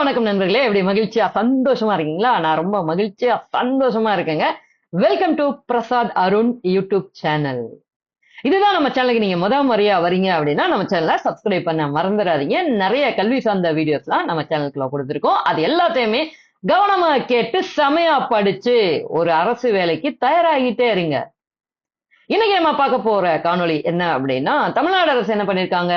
வணக்கம் நண்பர்களே. எப்படி மகிழ்ச்சியா சந்தோஷமா இருக்கீங்களா? நான் ரொம்ப மகிழ்ச்சியா சந்தோஷமா இருக்கேங்க. Welcome to Prasad Arun YouTube channel இதுதான் நம்ம சேனலுக்கு நீங்க முதல் முறையா வரீங்க அப்படின்னா நம்ம சேனலை சப்ஸ்கிரைப் பண்ண மறந்துடாதீங்க. நிறைய கல்வி சார்ந்த வீடியோஸ்லாம் நம்ம சேனலுக்குள்ள கொடுத்துருக்கோம். அது எல்லாத்தையுமே கவனமா கேட்டு செமையா படிச்சு ஒரு அரசு வேலைக்கு தயாராகிட்டே இருங்க. இன்னைக்கு நம்ம பார்க்க போற காணொளி என்ன அப்படின்னா தமிழ்நாடு அரசு என்ன பண்ணிருக்காங்க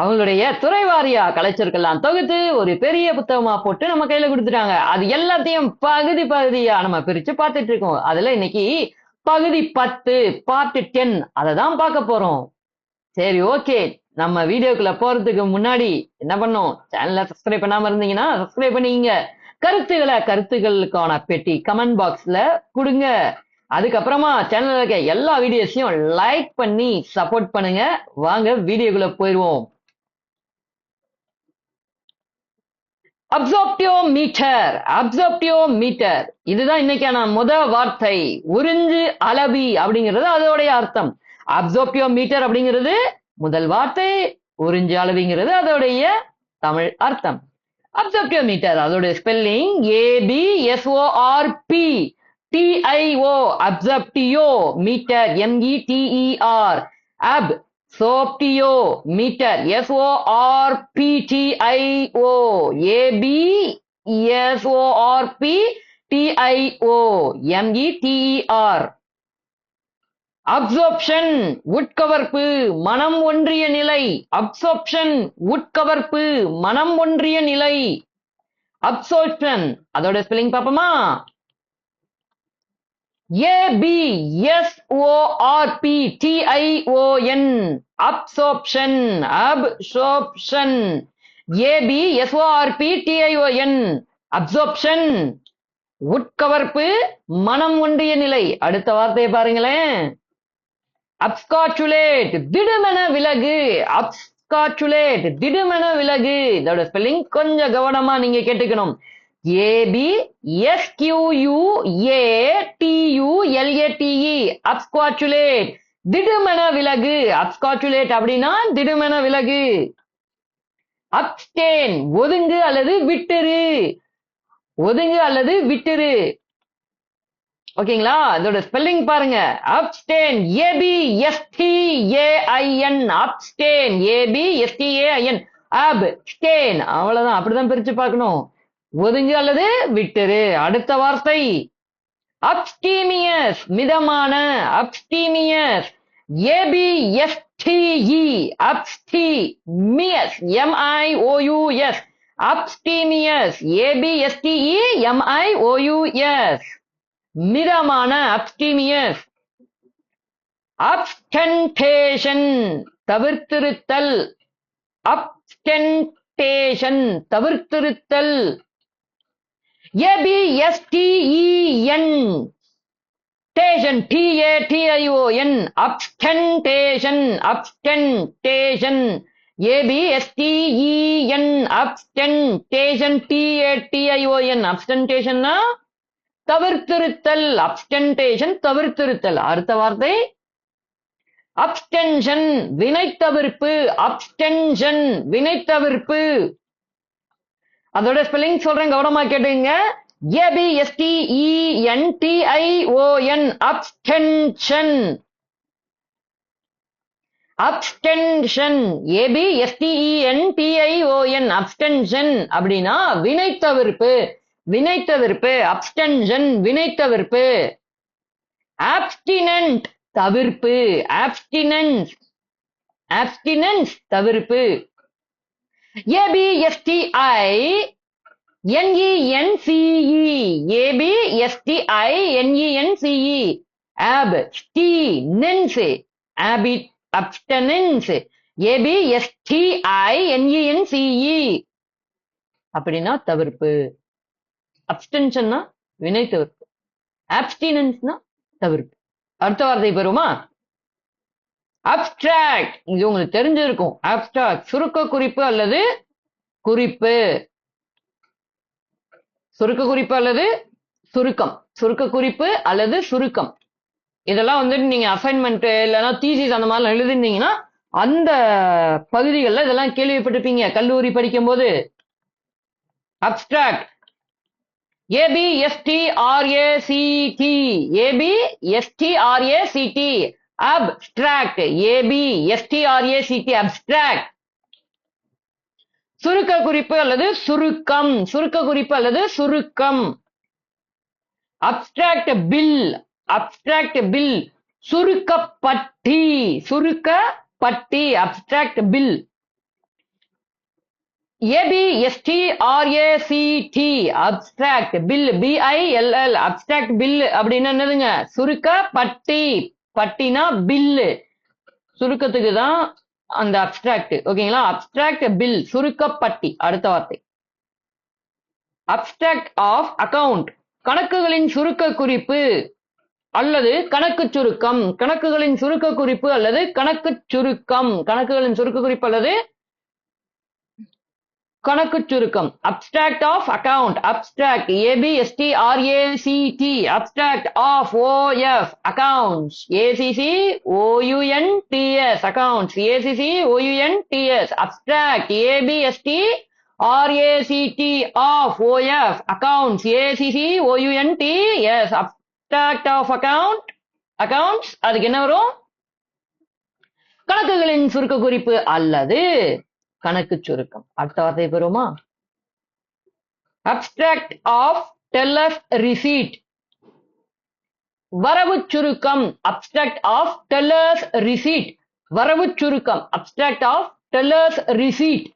அவங்களுடைய துறை வாரியா கலைச்சர்கள்லாம் தொகுத்து ஒரு பெரிய புத்தகமா போட்டு நம்ம கையில கொடுத்துட்டாங்க. அது எல்லாத்தையும் பகுதி பகுதியா நம்ம பிரிச்சு பார்த்துட்டு இருக்கோம். அதுல இன்னைக்கு பகுதி பத்து பார்ட் டென் அதை தான் பார்க்க போறோம். சரி ஓகே நம்ம வீடியோக்குள்ள போறதுக்கு முன்னாடி என்ன பண்ணோம்? சேனலை சப்ஸ்கிரைப் பண்ணாம இருந்தீங்கன்னா சப்ஸ்கிரைப் பண்ணிக்கங்க. கருத்துக்களை கருத்துக்களுக்கான பெட்டி கமெண்ட் பாக்ஸ்ல கொடுங்க. அதுக்கப்புறமா சேனல்ல இருக்க எல்லா வீடியோஸையும் லைக் பண்ணி சப்போர்ட் பண்ணுங்க. வாங்க வீடியோக்குள்ள போயிருவோம் அப்சர்ப்டியோ மீட்டர் அப்சர்ப்டியோ மீட்டர் இதுதான் இன்னைக்கான முத வார்த்தை. உறிஞ்சு அளவி அப்படிங்கிறது அதோடைய அர்த்தம். அப்சர்ப்டியோ மீட்டர் அப்படிங்கிறது முதல் வார்த்தை உறிஞ்சு அளவிங்கிறது அதோடைய தமிழ் அர்த்தம். அப்சர்ப்டியோ மீட்டர் அதோடைய ஸ்பெல்லிங் ஏபி எஸ்ஓஆர்பி டிஐஓ அப்சப்டியோ மீட்டர் எம்இடிஇஆர் அப் சோப்டியோ மீட்டர் எஸ்ஓஆர்பிடிஐஓ ஏபி எஸ்ஓஆர்பி டிஐஓ எம்இடிஇஆர் அப்சோப்ஷன் உட்கவர்ப்பு மனம் ஒன்றிய நிலை. அப்சோப்ஷன் உட்கவர்ப்பு மனம் ஒன்றிய நிலை. அப்சோப்ஷன் அதோட ஸ்பெல்லிங் பார்ப்போமா? A B S O R P T I O N absorption absorption A B S O R P T I O N absorption உட்கவர்ப்பு மனம் ஒன்றிய நிலை. அடுத்த வார்த்தையை பாருங்களேன். அப்ஸ்காச்சுலேட் திடுமென விலகு. அப்ஸ்காச்சுலேட் திடுமென விலகு. இதோட ஸ்பெல்லிங் கொஞ்சம் கவனமா நீங்க கேட்டுக்கணும். AB SQU A TU LATE absquatulate திடுமென விலகு. அப்ஸ்காட்டுலேட் அப்படின்னா திடுமென விலகு. அப்டேன் ஒதுங்கு அல்லது விட்டுரு. ஒதுங்கு அல்லது விட்டுரு. ஓகேங்களா? அதோட ஸ்பெல்லிங் பாருங்க. Abstain A B S T A I N abstain A B S T A I N abstain அவ்வளவுதான். அப்படிதான் பிரிச்சு பார்க்கணும். ஒதுங்கு அல்லது விட்டுரு. அடுத்த வார்த்தை. அப்டீமியஸ் மிதமான. அப்டீமியஸ் ஏபி எஸ்டிஇ அப்டி மியஸ் எம்ஐஓயுஎஸ் அப்டீமியஸ் ஏபிஎஸ்டிஇ எம்ஐஓயுஎஸ் மிதமான அப்டீமியஸ் அப்டென்டேஷன் தவிர்த்திருத்தல். அப்டென்டேஷன் தவிர்த்திருத்தல். ஏபிஎஸ்டிஇஎன் டேஷன் டிஏடிஐஓஎன் அப்டென்டேஷன் அப்டென்டேஷன் ஏபிஎஸ்டிஇஎன் அப்டென்டேஷன் டிஏடிஐஓஎன் அப்டென்டேஷன்னா தவிர்த்திருத்தல் அப்டென்டேஷன் தவிர்த்திருத்தல். அடுத்த வார்த்தை. அப்டென்ஷன் வினைத்தவிர்ப்பு அப்டென்ஷன் வினைத்தவிர்ப்பு அதோட ஸ்பெல்லிங் சொல்றேன் கவனமா கேட்டுங்க ஏபிஎஸ்டிஇஎன்டிஐஓஎன் அப்டென்ஷன் அப்டென்ஷன் ஏபிஎஸ்டிஇஎன்டிஐஓஎன் அப்டென்ஷன் அப்படின்னா வினைத்தவிர்ப்பு வினைத்தவிர்ப்பு அப்டென்ஷன் வினைத்தவிர்ப்பு ஆப்டினன்ட் தவிர்ப்பு. ஆப்டினன்ஸ் ஆப்டினன்ஸ் தவிர்ப்பு. ABSTI NENCE AB STI NENCE abstinence ஆபி abstinence ABSTI NENCE அப்படின்னா தவிர்ப்பு. அப்டென்ஷன்னா வினை தவிர்ப்பு. ஆப்ஸ்டினன்ஸ்னா தவிர்ப்பு. அடுத்த வார்த்தை பெறுமா? அப்டிராக்ட் இது உங்களுக்கு தெரிஞ்சிருக்கும். அப்டிராக்ட் சுருக்க குறிப்பு அல்லது குறிப்பு. சுருக்க குறிப்பு அல்லது சுருக்கம். சுருக்க குறிப்பு அல்லது சுருக்கம். இதெல்லாம் வந்துட்டு நீங்க அசைன்மெண்ட் இல்லைன்னா தீசிஸ் அந்த மாதிரிலாம் எழுதிருந்தீங்கன்னா அந்த பகுதிகளில் இதெல்லாம் கேள்விப்பட்டிருப்பீங்க. கல்லூரி படிக்கும்போது. Abstract ABSTRACT ABSTRACT abstract ABSTRACT abstract சுருக்க குறிப்பு அல்லது சுருக்கம். சுருக்க குறிப்பு அல்லது சுருக்கம். அப்டிராக்ட் பில் அப்டிராக்ட் பில் சுருக்கப்பட்டி. சுருக்க பட்டி abstract bill ABSTRACT abstract bill BILL abstract bill அப்படின்னு என்னதுங்க? சுருக்கப்பட்டி. பட்டினா பில்லு சுருக்கத்துக்கு தான் அந்த அப்டிராக்ட் ஓகேங்களா அப்டிராக்ட் பில் சுருக்கப்பட்டி அடுத்த வார்த்தை. அப்டிராக்ட் ஆஃப் அக்கவுண்ட் கணக்குகளின் சுருக்க குறிப்பு அல்லது கணக்கு சுருக்கம். கணக்குகளின் சுருக்க குறிப்பு அல்லது கணக்கு சுருக்கம். கணக்குகளின் சுருக்க குறிப்பு அல்லது கணக்கு சுருக்கம் abstract of account abstract ABSTRACT abstract of O F accounts ACC ஓயுஎன்டிஎஸ் accounts ACC ஓயுஎன்டிஎஸ் abstract A B S T R A C T of O F accounts ACC ஓயுஎன்டிஎஸ் abstract of account accounts அதுக்கு என்ன வரும்? கணக்குகளின் சுருக்க குறிப்பு அல்லது கணக்கு சுருக்கம். அடுத்த வார்த்தை பெறுமா அப்டிராக்ட் ஆஃப் டெல்லஸ் ரிசீட் வரவு சுருக்கம். அப்டிராக்ட் ஆஃப் டெல்லர்ஸ் ரிசீட் வரவு சுருக்கம். Abstract of tellers receipt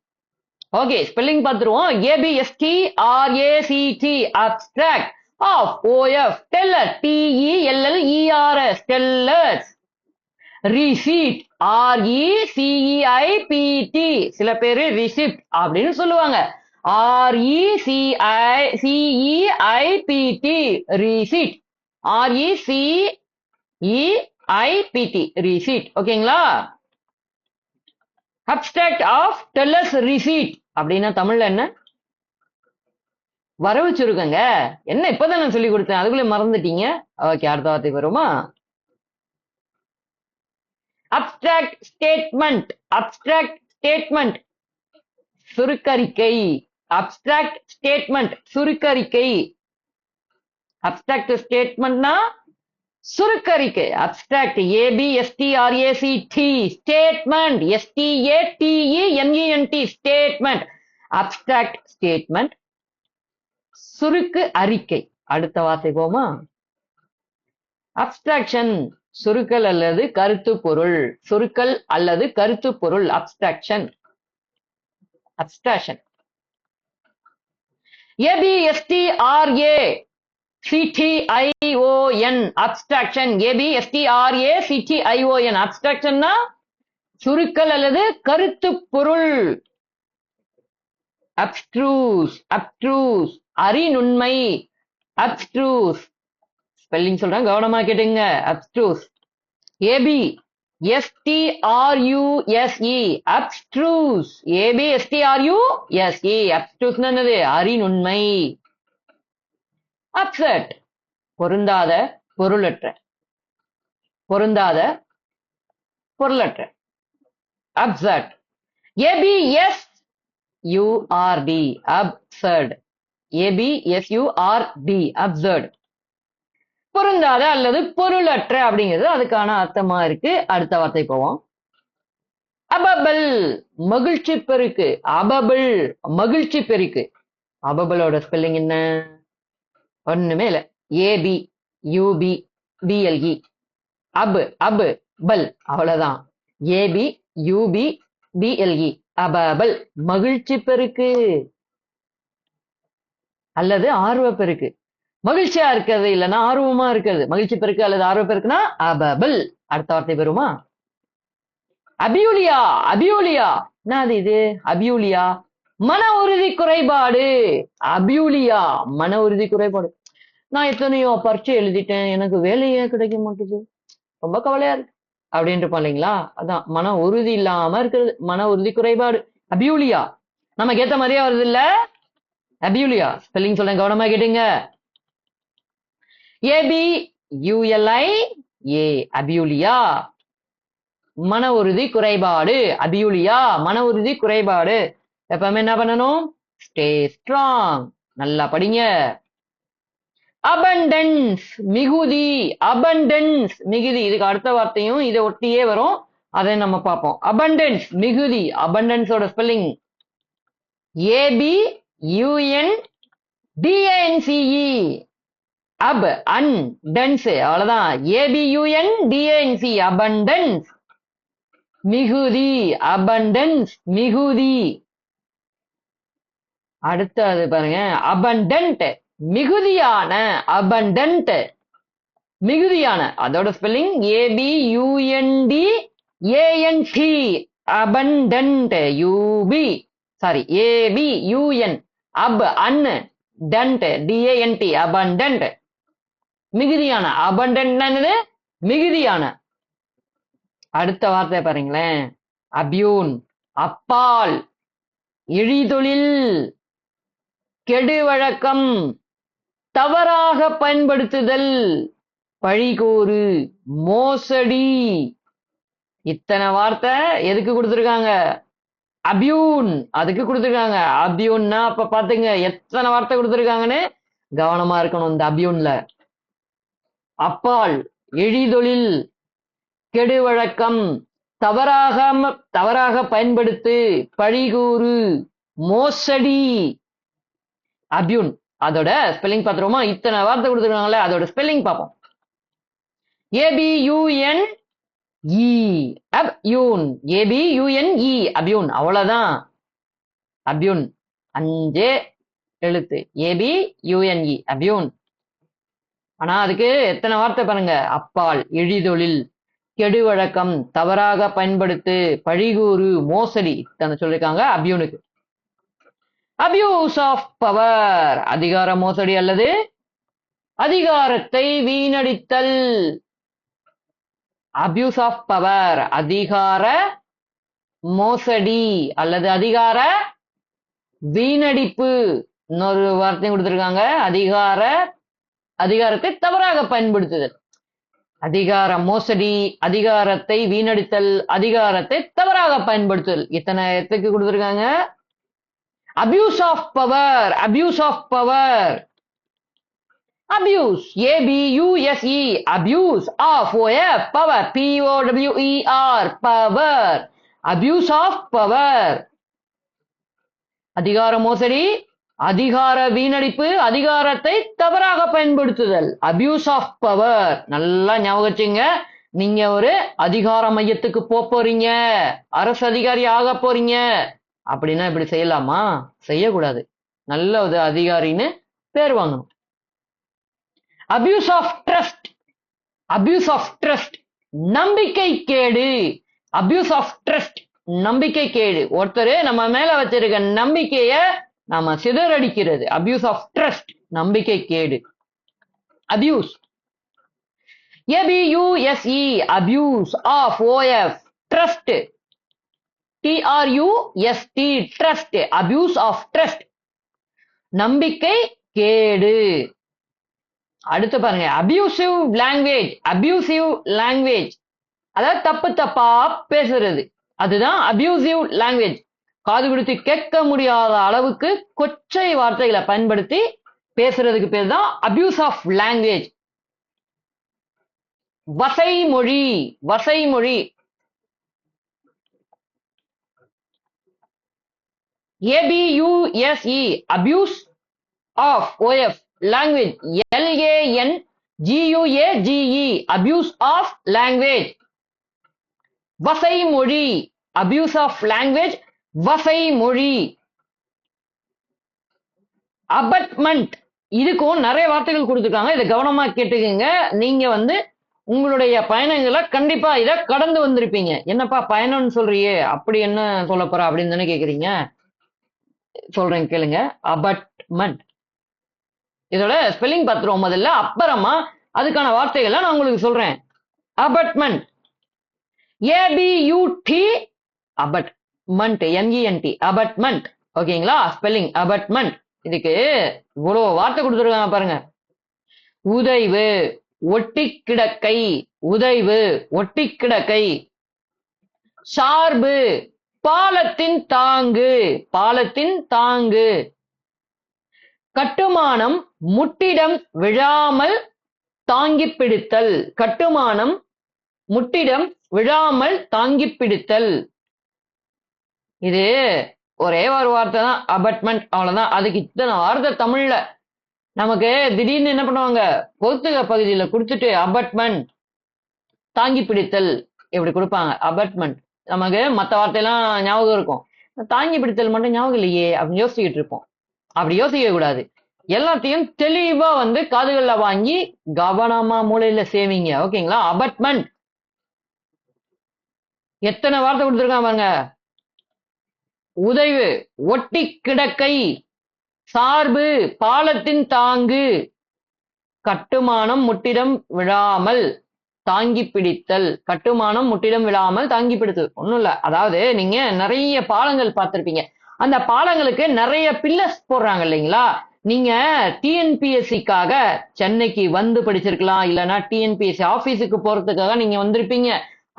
okay spelling பார்த்துருவோம். ABST RACT abstract of OF teller TELLERS tellers receipt RECEIPT சில பேரு ரிசிப்ட் அப்படின்னு சொல்லுவாங்க. RECI CEIPT receipt RECEIPT receipt ஓகேங்களா அப்டிராக்ட் ஆஃப் டெல்லஸ் ரிசீட் அப்படின்னா தமிழ்ல என்ன? வரவு சுருக்கங்க என்ன இப்பதான் நான் சொல்லி கொடுத்தேன். அதுக்குள்ளே மறந்துட்டீங்க. ஓகே அடுத்த வார்த்தைக்கு வருமா abstract statement abstract statement சுருக்கறிக்கை. Abstract statement சுருக்கறிக்கை. Abstract ஸ்டேட்மெண்ட்னா சுருக்கறிக்கை. Abstract ஏபிஎஸ்டிஆர்ஏசிடி statement எஸ்டிஏடிஇ என்இஎன்டி statement abstract statement சுருக்கு அறிக்கை அடுத்த வார்த்தை போமா? அப்டிராக்ஷன் சுருக்கல் அல்லது கருத்து பொருள். சுருக்கல் அல்லது கருத்து பொருள். Abstraction abstraction ABSTRA CTION abstraction ABSTRA CTION அப்டிராக்ஷன்னா சுருக்கல் அல்லது கருத்து பொருள். அப்ட்ரூஸ் அப்ட்ரூஸ் அறிநுண்மை அப்ட்ரூஸ் ஸ்பெல்லிங் சொல்றேன் கவனமா கேட்டுங்க. Abstruse AB STRUSE abstruse AB STRUSE abstruse என்னது? அறிநுண்மை அப்செட் பொருந்தாத பொருளற்ற. பொருந்தாத பொருளற்ற. Absurd ABS URD absurd ABSURD absurd பொருந்தாத அல்லது பொருளற்ற அப்படிங்கிறது அதுக்கான அர்த்தமா இருக்கு. அடுத்த வார்த்தை போவோம். அபபல் மகிழ்ச்சி பெருக்கு. அபபிள் மகிழ்ச்சி பெருக்கு. அபபலோட ஸ்பெல்லிங் என்ன? ஒண்ணுமே இல்ல. A B U B B L E Abu அபு பல். அவ்வளவுதான். ஏபி யூபி பிஎல்இ அபபல் மகிழ்ச்சி பெருக்கு. அல்லது ஆர்வ பெருக்கு. மகிழ்ச்சியா இருக்கிறது இல்லைன்னா ஆர்வமா இருக்கிறது. மகிழ்ச்சி பெருக்கு அல்லது ஆர்வ பெருக்குன்னா அபபல். அடுத்த வார்த்தை பெறுமா? அபியூலியா அபியூலியா. என்னது இது? அபியூலியா. மன உறுதி குறைபாடு. அபியூலியா மன உறுதி குறைபாடு. நான் எத்தனையோ பரீட்சை எழுதிட்டேன். எனக்கு வேலையே கிடைக்க மாட்டேது. ரொம்ப கவலையா இருக்கு. அப்படின்ட்டு இருப்போம் இல்லைங்களா? அதான் மன உறுதி இல்லாம இருக்கிறது. மன உறுதி குறைபாடு. அபியூலியா. நமக்கு ஏத்த மாதிரியே வருது இல்ல? அபியூலியா. ஸ்பெல்லிங் சொல்றேன் கவனமா கேட்டுங்க. A B U L I A abulia. மன உறுதி குறைபாடு அபியூலியா மன உறுதி குறைபாடு. எப்பவுமே என்ன பண்ணணும்? ஸ்டே ஸ்ட்ராங் நல்லா படிங்க. அபண்டன்ஸ் மிகுதி. அபண்டன்ஸ் மிகுதி. இதுக்கு அடுத்த வார்த்தையும் இதை ஒட்டியே வரும். அதை நம்ம பார்ப்போம். அபண்டன்ஸ் மிகுதி. அபண்டன்ஸோட spelling A B U N D N C E abundance அவ்வளவுதான். A B U N D N C abundance மிகுதி அபண்டன்ஸ் மிகுதி. அடுத்தது பாருங்க. அபண்டன்ட் மிகுதியான அபண்டன்ட் மிகுதியான அதோட spelling A B U N D A N T abundant U B sorry A B U N abundant D A N T abundant மிகுதியான abundant என்னது? மிகுதியான. அடுத்த வார்த்தை பாருங்களேன். அபியூன் அப்பால் இழிதொழில் கெடுவழக்கம் தவறாக பயன்படுத்துதல் பழிகோறு மோசடி. இத்தனை வார்த்தை எதுக்கு கொடுத்துருக்காங்க? அபியூன் அதுக்கு கொடுத்துருக்காங்க. அபியூன்னா அப்ப பாத்துங்க எத்தனை வார்த்தை கொடுத்துருக்காங்கன்னு? கவனமா இருக்கணும் இந்த அபியூன்ல. அப்பால் எழிதொழில் கெடுவழக்கம் தவறாக தவறாக பயன்படுத்து பழிகூறு மோசடி. அபியூன் அதோட ஸ்பெல்லிங் பார்த்துருவோமா? இத்தனை வார்த்தை கொடுத்துருக்காங்களே அதோட ஸ்பெல்லிங் பார்ப்போம். ஏபியூஎன் இ அப்யூன் ஏபியூஎன் இ அபியூன் அவ்வளவுதான். அபியூன் அஞ்சே எழுத்து. A B U N E அபியூன். ஆனா அதுக்கு எத்தனை வார்த்தை பாருங்க. அப்பால் எழிதொழில் கெடுவழக்கம் தவறாக பயன்படுத்து பழிகூறு மோசடி தன்னை சொல்லியிருக்காங்க அபியூனுக்கு அபியூஸ் ஆஃப் பவர் அதிகார மோசடி அல்லது அதிகாரத்தை வீணடித்தல். அபியூஸ் ஆஃப் பவர் அதிகார மோசடி அல்லது அதிகார வீணடிப்பு. இன்னொரு வார்த்தையும் கொடுத்துருக்காங்க. அதிகார அதிகாரத்தை தவறாக பயன்படுத்துதல். அதிகார மோசடி அதிகாரத்தை வீணடித்தல் அதிகாரத்தை தவறாக பயன்படுத்துதல். இத்தனை இடத்துக்கு கொடுத்துருக்காங்க. Abuse of power abuse of power abuse a b u s e abuse of o f power p o w e r power. Abuse of power. அதிகார மோசடி அதிகார வீணடிப்பு அதிகாரத்தை தவறாக பயன்படுத்துதல். அபியூஸ் ஆஃப் பவர் நல்லா ஞாபகச்சிங்க நீங்க ஒரு அதிகார மையத்துக்கு போக போறீங்க. அரசு அதிகாரி ஆக போறீங்க. அப்படின்னா இப்படி செய்யலாமா? செய்யக்கூடாது. நல்ல ஒரு அதிகாரின்னு பேர் வாங்கணும். Abuse of trust abuse of trust நம்பிக்கை கேடு. அபியூஸ் ஆஃப் ட்ரஸ்ட் நம்பிக்கை கேடு. ஒருத்தர் நம்ம மேல வச்சிருக்க நம்பிக்கைய நாம சிதறடிக்கிறது அபியூஸ் ஆஃப் ட்ரஸ்ட் நம்பிக்கை கேடு. Abuse A B U S E abuse of O F trust T R U S T trust abuse of trust நம்பிக்கை கேடு. அடுத்து பாருங்க அபியூசிவ் லாங்குவேஜ் அபியூசிவ் லாங்குவேஜ் அதாவது தப்பு தப்பா பேசுறது. அதுதான் அபியூசிவ் லாங்குவேஜ் காது கொடுத்து கேட்க முடியாத அளவுக்கு கொச்சை வார்த்தைகளை பயன்படுத்தி பேசுறதுக்கு பேர் தான் அபியூஸ் ஆஃப் லாங்குவேஜ் வசை மொழி வசை மொழி A B U S E abuse of O F language L A N G U A G E abuse of language வசை மொழி அபியூஸ் ஆஃப் லாங்குவேஜ் வசை மொழி. அபட்மெண்ட். இதுக்கும் நிறைய வார்த்தைகள் கொடுத்துருக்காங்க. இதை கவனமா கேட்டுக்கோங்க. நீங்க வந்து உங்களுடைய பயணங்களை கண்டிப்பா இதை கடந்து வந்திருப்பீங்க. என்னப்பா பயணம்னு சொல்றியே? அப்படி என்ன சொல்ல போற அப்படின்னு தானே கேக்குறீங்க? சொல்றேன் கேளுங்க. அபட்மெண்ட். இதோட ஸ்பெல்லிங் பார்த்துருவோம் முதல்ல. அப்புறமா அதுக்கான வார்த்தைகளை நான் உங்களுக்கு சொல்றேன். அபட்மெண்ட். ஏபியூடி மண்ட் என்இஎன்டி அபட்மெண்ட் ஓகேங்களா? ஸ்பெல்லிங் அபட்மெண்ட் இதுக்கு இவ்வளவு வார்த்தை கொடுத்துருக்காங்க பாருங்க. உதைவு ஒட்டி கிடக்கை உதைவு ஒட்டி கிடக்கை சார்பு பாலத்தின் தாங்கு. பாலத்தின் தாங்கு. கட்டுமானம் முட்டிடம் விழாமல் தாங்கி பிடித்தல் கட்டுமானம் முட்டிடம் விழாமல் தாங்கி பிடித்தல் இது ஒரே ஒரு வார்த்தை தான் அபட்மெண்ட் அவ்வளவுதான். அதுக்கு இத்தனை வார்த்தை தமிழ்ல. நமக்கு திடீர்னு என்ன பண்ணுவாங்க? பொறுத்துக பகுதியில கொடுத்துட்டு அபட்மெண்ட் தாங்கி பிடித்தல் இப்படி கொடுப்பாங்க அபட்மெண்ட் நமக்கு மற்ற வார்த்தையெல்லாம் ஞாபகம் இருக்கும். தாங்கி பிடித்தல் மட்டும் ஞாபகம் இல்லையே அப்படின்னு யோசிச்சுக்கிட்டு இருப்போம். அப்படி யோசிக்க கூடாது. எல்லாத்தையும் தெளிவா வந்து காதுகள்ல வாங்கி கவனமா மூளையில சேவிங்க. ஓகேங்களா? அபட்மெண்ட் எத்தனை வார்த்தை கொடுத்துருக்காங்க பாருங்க. உதவு ஒட்டி கிடக்கை சார்பு பாலத்தின் தாங்கு கட்டுமானம் முட்டிடம் விழாமல் தாங்கி பிடித்தல் கட்டுமானம் முட்டிடம் விழாமல் தாங்கி பிடித்தல். ஒன்றும் இல்லை. அதாவது நீங்க நிறைய பாலங்கள் பார்த்துருப்பீங்க. அந்த பாலங்களுக்கு நிறைய பில்லர்ஸ் போடுறாங்க இல்லைங்களா? நீங்க டிஎன்பிஎஸ்சிக்காக சென்னைக்கு வந்து படிச்சிருக்கலாம். இல்லைன்னா டிஎன்பிஎஸ்சி ஆபீஸுக்கு போறதுக்காக நீங்க வந்திருப்பீங்க.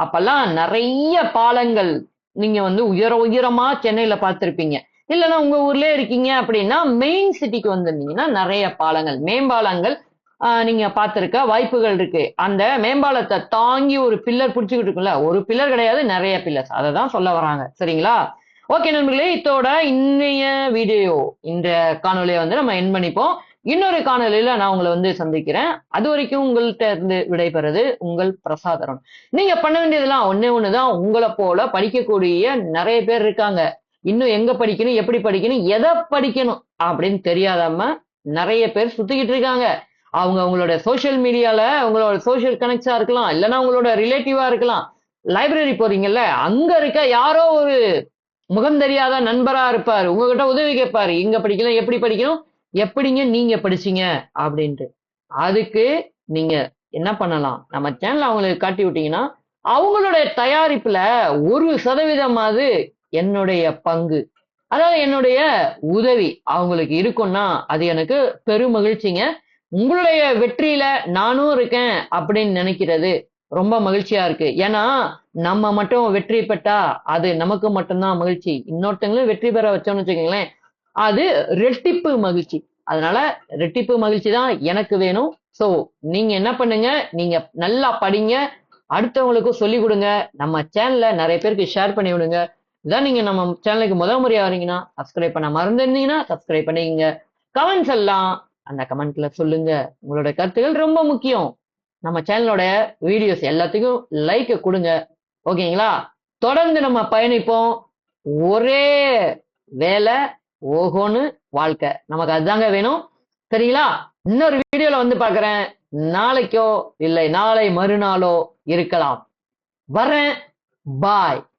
அப்பெல்லாம் நிறைய பாலங்கள் நீங்க வந்து உயர உயரமா சென்னையில பார்த்துருப்பீங்க. இல்லைன்னா உங்க ஊர்லயே இருக்கீங்க அப்படின்னா மெயின் சிட்டிக்கு வந்திருந்தீங்கன்னா நிறைய பாலங்கள் மேம்பாலங்கள் ஆஹ், நீங்க பார்த்துருக்க வாய்ப்புகள் இருக்கு. அந்த மேம்பாலத்தை தாங்கி ஒரு பில்லர் பிடிச்சிக்கிட்டு இருக்குல்ல ஒரு பில்லர் கிடையாது நிறைய பில்லர்ஸ் அதை தான் சொல்ல வராங்க. சரிங்களா? ஓகே நண்பர்களே இதோட இன்னைய வீடியோ இந்த காணொலியை வந்து நம்ம என் பண்ணிப்போம். இன்னொரு காணொலியில நான் உங்களை வந்து சந்திக்கிறேன். அது வரைக்கும் உங்கள்கிட்ட இருந்து விடைபெறது உங்கள் பிரசாதரம் நீங்க பண்ண வேண்டியதெல்லாம் ஒன்னே ஒண்ணுதான். உங்களை போல படிக்கக்கூடிய நிறைய பேர் இருக்காங்க. இன்னும் எங்க படிக்கணும் எப்படி படிக்கணும் எதை படிக்கணும் அப்படின்னு தெரியாதாம நிறைய பேர் சுத்திக்கிட்டு இருக்காங்க. அவங்க அவங்களோட சோசியல் மீடியால உங்களோட சோஷியல் கனெக்ட்ஸா இருக்கலாம். இல்லைன்னா உங்களோட ரிலேட்டிவா இருக்கலாம். லைப்ரரி போறீங்கல்ல அங்க இருக்க யாரோ ஒரு முகம் தெரியாத நண்பரா இருப்பாரு. உங்ககிட்ட உதவி கேட்பாரு. இங்க படிக்கணும் எப்படி படிக்கணும்? எப்படிங்க நீங்க படிச்சீங்க? அப்படின்ட்டு. அதுக்கு நீங்க என்ன பண்ணலாம்? நம்ம சேனல் அவங்களுக்கு காட்டி விட்டீங்கன்னா அவங்களுடைய தயாரிப்புல ஒரு சதவீதமாவது என்னுடைய பங்கு. அதாவது என்னுடைய உதவி அவங்களுக்கு இருக்கும்னா அது எனக்கு பெரும் மகிழ்ச்சிங்க. உங்களுடைய வெற்றியில நானும் இருக்கேன் அப்படின்னு நினைக்கிறது ரொம்ப மகிழ்ச்சியா இருக்கு. ஏன்னா நம்ம மட்டும் வெற்றி பெற்றா அது நமக்கு மட்டும்தான் மகிழ்ச்சி. இன்னொருத்தங்களும் வெற்றி பெற வச்சோம்னு வச்சுக்கோங்களேன் அது ரெட்டிப்பு மகிழ்ச்சி. அதனால ரெட்டிப்பு மகிழ்ச்சி தான் எனக்கு வேணும். சோ நீங்க என்ன பண்ணுங்க நீங்க நல்லா படிங்க அடுத்தவங்களுக்கும் சொல்லி கொடுங்க. நம்ம சேனல்ல நிறைய பேருக்கு ஷேர் பண்ணி விடுங்க. இதான் நீங்க நம்ம சேனலுக்கு முதல் முறையா வரீங்கன்னா சப்ஸ்கிரைப் பண்ண மறந்துருந்தீங்கன்னா சப்ஸ்கிரைப் பண்ணிக்கங்க. கமெண்ட்ஸ் எல்லாம் அந்த கமெண்ட்ல சொல்லுங்க. உங்களோட கருத்துக்கள் ரொம்ப முக்கியம். நம்ம சேனலோட வீடியோஸ் எல்லாத்துக்கும் லைக் கொடுங்க. ஓகேங்களா தொடர்ந்து நம்ம பயணிப்போம். ஒரே வேலை ஓஹோன்னு வாழ்க்கை. நமக்கு அதுதாங்க வேணும். சரிங்களா? இன்னொரு வீடியோல வந்து பாக்குறேன் நாளைக்கோ இல்லை நாளை மறுநாளோ இருக்கலாம். வரேன் பாய்